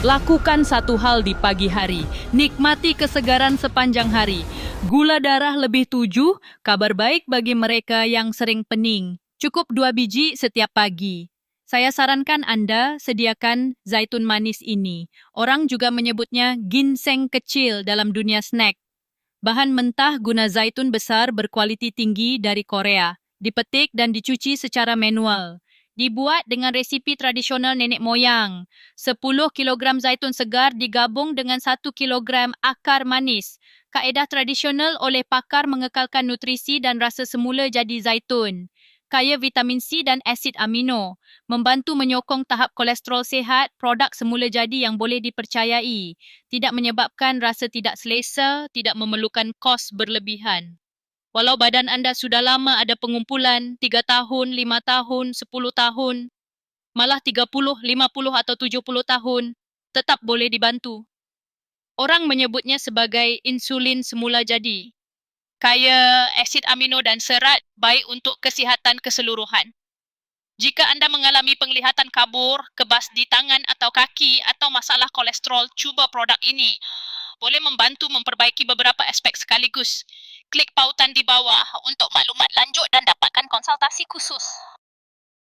Lakukan satu hal di pagi hari. Nikmati kesegaran sepanjang hari. Gula darah lebih tujuh, kabar baik bagi mereka yang sering pening. Cukup dua biji setiap pagi. Saya sarankan Anda sediakan zaitun manis ini. Orang juga menyebutnya ginseng kecil dalam dunia snack. Bahan mentah guna zaitun besar berkualiti tinggi dari Korea. Dipetik dan dicuci secara manual. Dibuat dengan resipi tradisional nenek moyang. 10 kg zaitun segar digabung dengan 1 kg akar manis. Kaedah tradisional oleh pakar mengekalkan nutrisi dan rasa semula jadi zaitun. Kaya vitamin C dan asid amino. Membantu menyokong tahap kolesterol sihat, produk semula jadi yang boleh dipercayai. Tidak menyebabkan rasa tidak selesa, tidak memerlukan kos berlebihan. Walau badan anda sudah lama ada pengumpulan, 3 tahun, 5 tahun, 10 tahun, malah 30, 50 atau 70 tahun, tetap boleh dibantu. Orang menyebutnya sebagai insulin semula jadi. Kaya asid amino dan serat baik untuk kesihatan keseluruhan. Jika anda mengalami penglihatan kabur, kebas di tangan atau kaki atau masalah kolesterol, cuba produk ini. Boleh membantu memperbaiki beberapa aspek sekaligus. Klik pautan di bawah untuk maklumat lanjut dan dapatkan konsultasi khusus.